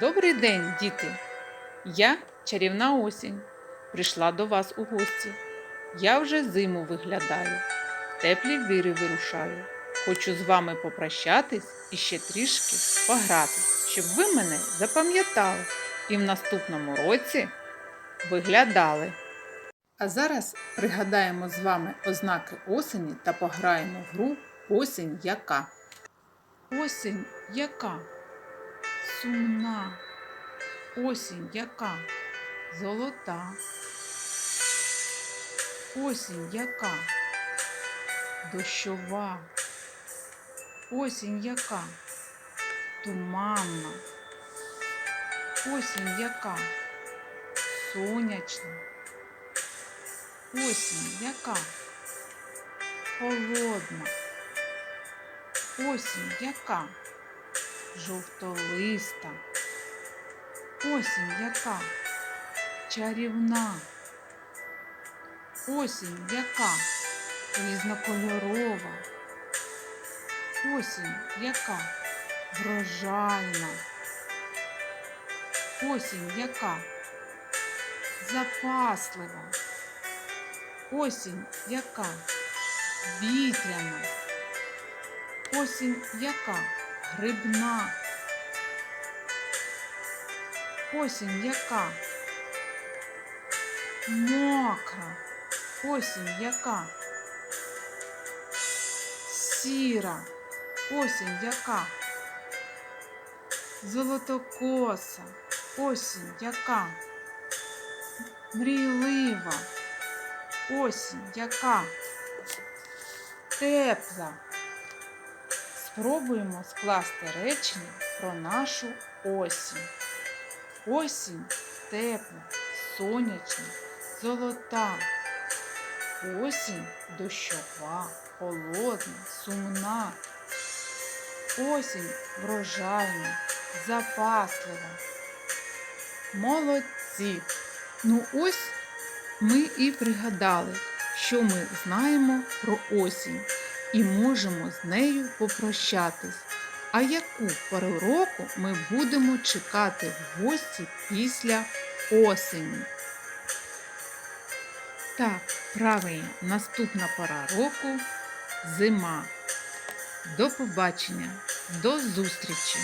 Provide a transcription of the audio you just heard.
Добрий день, діти! Я чарівна осінь. Прийшла до вас у гості. Я вже зиму виглядаю, в теплі віри вирушаю. Хочу з вами попрощатись і ще трішки пограти, щоб ви мене запам'ятали і в наступному році виглядали. А зараз пригадаємо з вами ознаки осені та пограємо в гру Осінь яка. Осінь яка? Сумна. Осінь яка? Золота. Осінь яка? Дощова. Осінь яка? Туманна. Осінь яка? Сонячна. Осінь яка? Холодна. Осінь яка? Жовтолиста. Осінь яка? Чарівна. Осінь яка? Різнокольорова. Осінь яка? Врожайна. Осінь яка? Запаслива. Осінь яка? Вітряна. Осінь яка? Грибна. Осінь яка? Мокра. Осінь яка? Сіра. Осінь яка? Золотокоса. Осінь яка? Мрійлива. Осінь яка? Тепла. Спробуємо скласти речення про нашу осінь. Осінь тепла, сонячна, золота. Осінь дощова, холодна, сумна. Осінь врожайна, запаслива. Молодці! Ну ось ми і пригадали, що ми знаємо про осінь і можемо з нею попрощатись. А яку пору року ми будемо чекати в гості після осені? Так, правильно, наступна пора року зима. До побачення, до зустрічі!